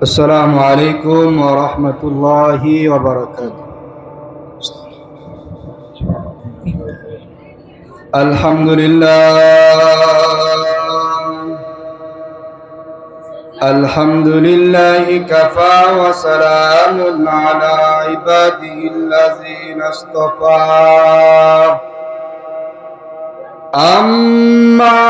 السلام عليكم ورحمة الله وبركاته الحمد لله الحمد لله كفى وسلام على عباده الذين اصطفى أما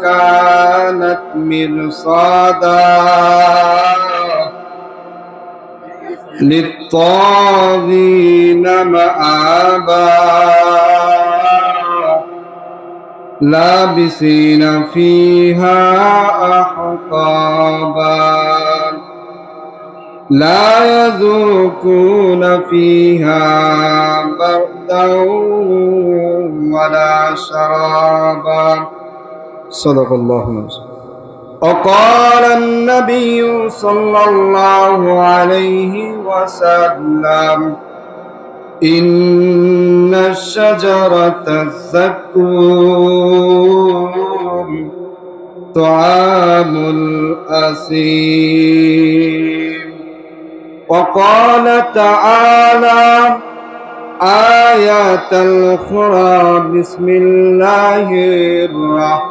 كانت مرصادا. للطاغين مآبا. لابسين فيها أحقابا. لا يذوقون فيها بردا ولا شرابا. صدق الله العظيم وقال النبي صلى الله عليه وسلم إن الشجرة الزقوم طعام الأثيم وقال تعالى آيات الأخرى بسم الله الرحمن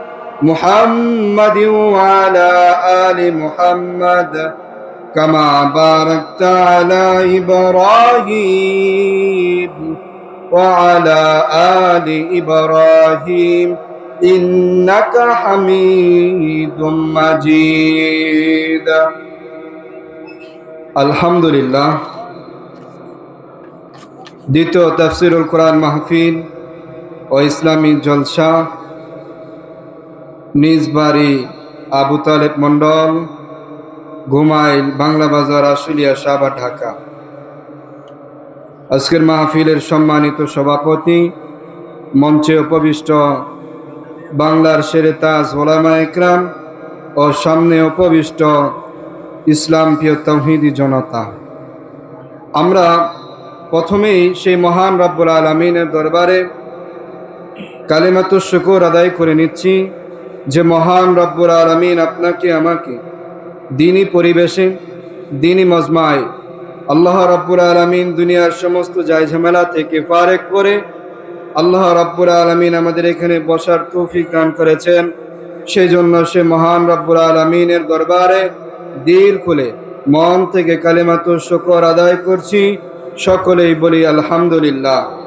محمد وعلى آل محمد كما باركت على إبراهيم وعلى آل إبراهيم إنك حميد مجيد আলহামদুলিল্লাহ দ্বিতীয় তফসিরুল কোরআন মাহফিল ও ইসলামী জলসা নিজ বাড়ি আবু তালেব মণ্ডল ঘুমাইল বাংলা বাজার, আশুলিয়া, সাবা, ঢাকা। আজকের মাহফিলের সম্মানিত সভাপতি, মঞ্চে উপবিষ্ট বাংলার শেরে তাজ ওলামা একরাম ও সামনে উপবিষ্ট ইসলাম প্রিয় তৌহিদি জনতা। আমরা প্রথমেই সেই মহান রব্বুল আলমিনের দরবারে কালিমাত শুকুর আদায় করে নিচ্ছি। যে মহান রব্বুল আলমিন আপনাকে, আমাকে দিনী পরিবেশে, দিনী মজমায় আল্লাহ রব্বুল আলমিন দুনিয়ার সমস্ত জায় ঝামেলা থেকে ফারেক করে আল্লাহ রব্বুল আলমিন আমাদের এখানে বসার তৌফিক দান করেছেন। সেই জন্য সে মহান রব্বুল আলমিনের দরবারে দিল খুলে মন থেকে কালেমাত শকর আদায় করছি। সকলেই বলি আলহামদুলিল্লাহ।